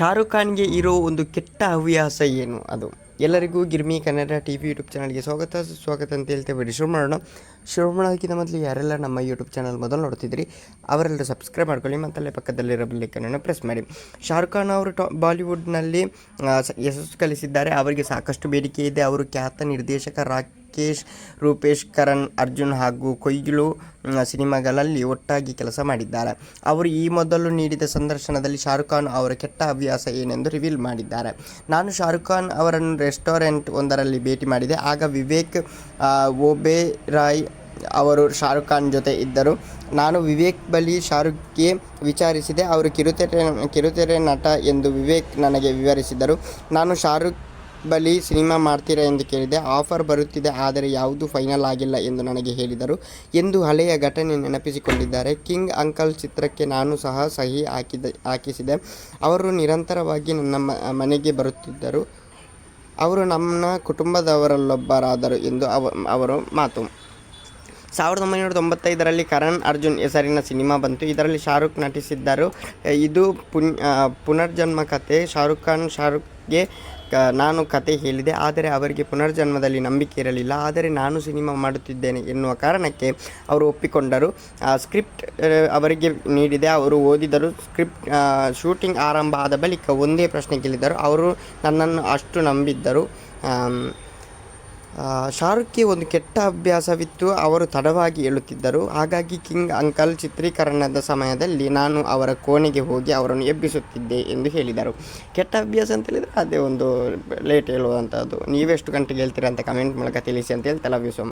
ಶಾರುಖ್ ಖಾನ್ಗೆ ಇರೋ ಒಂದು ಕೆಟ್ಟ ಹವ್ಯಾಸ ಏನು ಅದು? ಎಲ್ಲರಿಗೂ Girmi Kannada T V YouTube ಚಾನಲ್ಗೆ ಸ್ವಾಗತ ಸ್ವಾಗತ ಅಂತ ಹೇಳ್ತೇವೆ ಶುರು ಮಾಡೋಣ ಶುರು ಮಾಡೋದಕ್ಕಿಂತ ಮೊದಲು ಯಾರೆಲ್ಲ ನಮ್ಮ ಯೂಟ್ಯೂಬ್ ಚಾನಲ್ ಮೊದಲು ನೋಡ್ತಿದ್ರಿ, ಅವರೆಲ್ಲರೂ ಸಬ್ಸ್ಕ್ರೈಬ್ ಮಾಡ್ಕೊಳ್ಳಿ, ಮತ್ತಲ್ಲೇ ಪಕ್ಕದಲ್ಲಿರೋ ಬೆಲ್ಲೈಕನನ್ನು ಪ್ರೆಸ್ ಮಾಡಿ. ಶಾರುಖ್ ಖಾನ್ ಅವರು ಟಾ, ಬಾಲಿವುಡ್ನಲ್ಲಿ ಯಶಸ್ಸು ಕಲಿಸಿದ್ದಾರೆ. ಅವರಿಗೆ ಸಾಕಷ್ಟು ಬೇಡಿಕೆ ಇದೆ. ಅವರು ಖ್ಯಾತ ನಿರ್ದೇಶಕ ರಾಕೇಶ್, ರೂಪೇಶ್, ಕರಣ್, ಅರ್ಜುನ್ ಹಾಗೂ ಕೊಯ್ಲು ಸಿನಿಮಾಗಳಲ್ಲಿ ಒಟ್ಟಾಗಿ ಕೆಲಸ ಮಾಡಿದ್ದಾರೆ. ಅವರು ಈ ಮೊದಲು ನೀಡಿದ ಸಂದರ್ಶನದಲ್ಲಿ ಶಾರುಖ್ ಖಾನ್ ಅವರ ಕೆಟ್ಟ ಹವ್ಯಾಸ ಏನೆಂದು ರಿವೀಲ್ ಮಾಡಿದ್ದಾರೆ. ನಾನು ಶಾರುಖ್ ಖಾನ್ ಅವರನ್ನು ರೆಸ್ಟೋರೆಂಟ್ ಒಂದರಲ್ಲಿ ಭೇಟಿ ಮಾಡಿದೆ. ಆಗ ವಿವೇಕ್ ಓಬೆರಾಯ್ ಅವರು ಶಾರುಖ್ ಖಾನ್ ಜೊತೆ ಇದ್ದರು. ನಾನು ವಿವೇಕ್ ಬಳಿ ಶಾರುಖ್ಗೆ ವಿಚಾರಿಸಿದೆ. ಅವರು ಕಿರುತೆರೆ ಕಿರುತೆರೆ ನಟ ಎಂದು ವಿವೇಕ್ ನನಗೆ ವಿವರಿಸಿದರು. ನಾನು ಶಾರುಖ್ ಬಳಿ ಸಿನಿಮಾ ಮಾಡ್ತೀರಾ ಎಂದು ಕೇಳಿದೆ. ಆಫರ್ ಬರುತ್ತಿದೆ, ಆದರೆ ಯಾವುದೂ ಫೈನಲ್ ಆಗಿಲ್ಲ ಎಂದು ನನಗೆ ಹೇಳಿದರು. ಎಂದು ಹಳೆಯ ಘಟನೆ ನೆನಪಿಸಿಕೊಂಡಿದ್ದಾರೆ. ಕಿಂಗ್ ಅಂಕಲ್ ಚಿತ್ರಕ್ಕೆ ನಾನು ಸಹ ಸಹಿ ಹಾಕಿದ, ಹಾಕಿಸಿದೆ. ಅವರು ನಿರಂತರವಾಗಿ ನನ್ನ ಮನೆಗೆ ಬರುತ್ತಿದ್ದರು. ಅವರು ನಮ್ಮ ಕುಟುಂಬದವರಲ್ಲೊಬ್ಬರಾದರು ಎಂದು ಅವ, ಅವರು ಮಾತು. ಸಾವಿರದ ಒಂಬೈನೂರ ತೊಂಬತ್ತೈದರಲ್ಲಿ ಕರಣ್ ಅರ್ಜುನ್ ಹೆಸರಿನ ಸಿನಿಮಾ ಬಂತು. ಇದರಲ್ಲಿ ಶಾರುಖ್ ನಟಿಸಿದ್ದರು. ಇದು ಪುನ್ ಪುನರ್ಜನ್ಮ ಕತೆ. ಶಾರುಖ್ ಖಾನ್, ಶಾರುಖ್ಗೆ ನಾನು ಕತೆ ಹೇಳಿದೆ, ಆದರೆ ಅವರಿಗೆ ಪುನರ್ಜನ್ಮದಲ್ಲಿ ನಂಬಿಕೆ ಇರಲಿಲ್ಲ, ಆದರೆ ನಾನು ಸಿನಿಮಾ ಮಾಡುತ್ತಿದ್ದೇನೆ ಎನ್ನುವ ಕಾರಣಕ್ಕೆ ಅವರು ಒಪ್ಪಿಕೊಂಡರು. ಸ್ಕ್ರಿಪ್ಟ್ ಅವರಿಗೆ ನೀಡಿದೆ, ಅವರು ಓದಿದರು, ಸ್ಕ್ರಿಪ್ಟ್ ಶೂಟಿಂಗ್ ಆರಂಭ ಆದ ಬಳಿಕ ಒಂದೇ ಪ್ರಶ್ನೆ ಕೇಳಿದರು, ಅವರು ನನ್ನನ್ನು ಅಷ್ಟು ನಂಬಿದ್ದರು. ಶಾರುಖ್ಗೆ ಒಂದು ಕೆಟ್ಟ ಅಭ್ಯಾಸವಿತ್ತು. ಅವರು ತಡವಾಗಿ ಹೇಳುತ್ತಿದ್ದರು ಹಾಗಾಗಿ ಕಿಂಗ್ ಅಂಕಲ್ ಚಿತ್ರೀಕರಣದ ಸಮಯದಲ್ಲಿ ನಾನು ಅವರ ಕೋಣೆಗೆ ಹೋಗಿ ಅವರನ್ನು ಎಬ್ಬಿಸುತ್ತಿದ್ದೆ ಎಂದು ಹೇಳಿದರು. ಕೆಟ್ಟ ಅಭ್ಯಾಸ ಅಂತ ಹೇಳಿದರೆ ಅದೇ ಒಂದು ಲೇಟ್ ಹೇಳುವಂಥದ್ದು. ನೀವೆಷ್ಟು ಗಂಟೆಗೆ ಹೇಳ್ತೀರಾ ಅಂತ ಕಮೆಂಟ್ ಮೂಲಕ ತಿಳಿಸಿ ಅಂತ ಹೇಳ್ತಲ್ಲ ವ್ಯೂಸ್